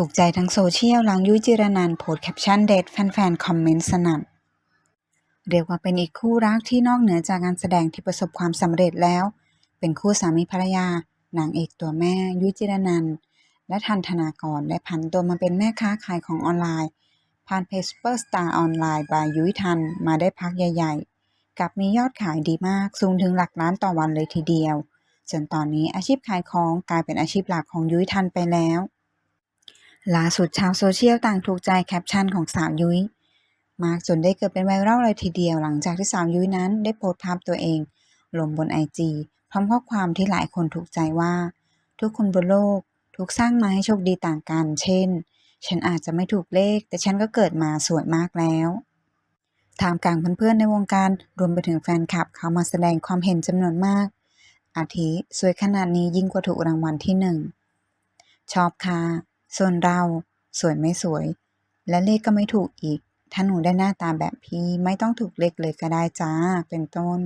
ถูกใจทั้งโซเชียลหลังยุ้ยจิรนันโพสแคปชั่นเด็ดแฟนๆ คอมเมนต์สนั่นเรียกว่าเป็นอีกคู่รักที่นอกเหนือจากการแสดงที่ประสบความสำเร็จแล้ว เป็นคู่สามีภรรยานางเอกตัวแม่ยุ้ยจิรนันและทันธนากรได้ผันตัวมาเป็นแม่ค้าขายของออนไลน์ ผ่านเพจ Superstar ออนไลน์บายยุ้ยทันมาได้พักใหญ่ๆ กับมียอดขายดีมากสูงถึงหลักล้านต่อวันเลยทีเดียวจนตอนนี้อาชีพขายของกลายเป็นอาชีพหลักของยุ้ยทันไปแล้ว ล่าสุดชาวโซเชียลต่างถูกใจแคปชั่นของสาวยุ้ยมากจนได้เกิดเป็นไวรัลเลยทีเดียวหลังจากที่สาวยุ้ยนั้นได้โพสต์ภาพตัวเอง ลงบนไอจีพร้อมข้อความที่หลายคนถูกใจว่า ทุกคนบนโลกถูกสร้างมาให้โชคดีต่างกัน เช่น ฉันอาจจะไม่ถูกเลข แต่ฉันก็เกิดมาสวยมากแล้วทามกลางเพื่อนๆในวงการรวมไปถึงแฟนคลับเขามาแสดงความเห็นจำนวนมาก อาทิสวยขนาดนี้ยิ่งกว่าถูกรางวัลที่หนึ่งชอบค่ะ ส่วนเราสวยไม่สวย และเลขก็ไม่ถูกอีก ถ้าหนูได้หน้าตาแบบพี่ไม่ต้องถูกเลขเลยก็ได้จ้า เป็นต้น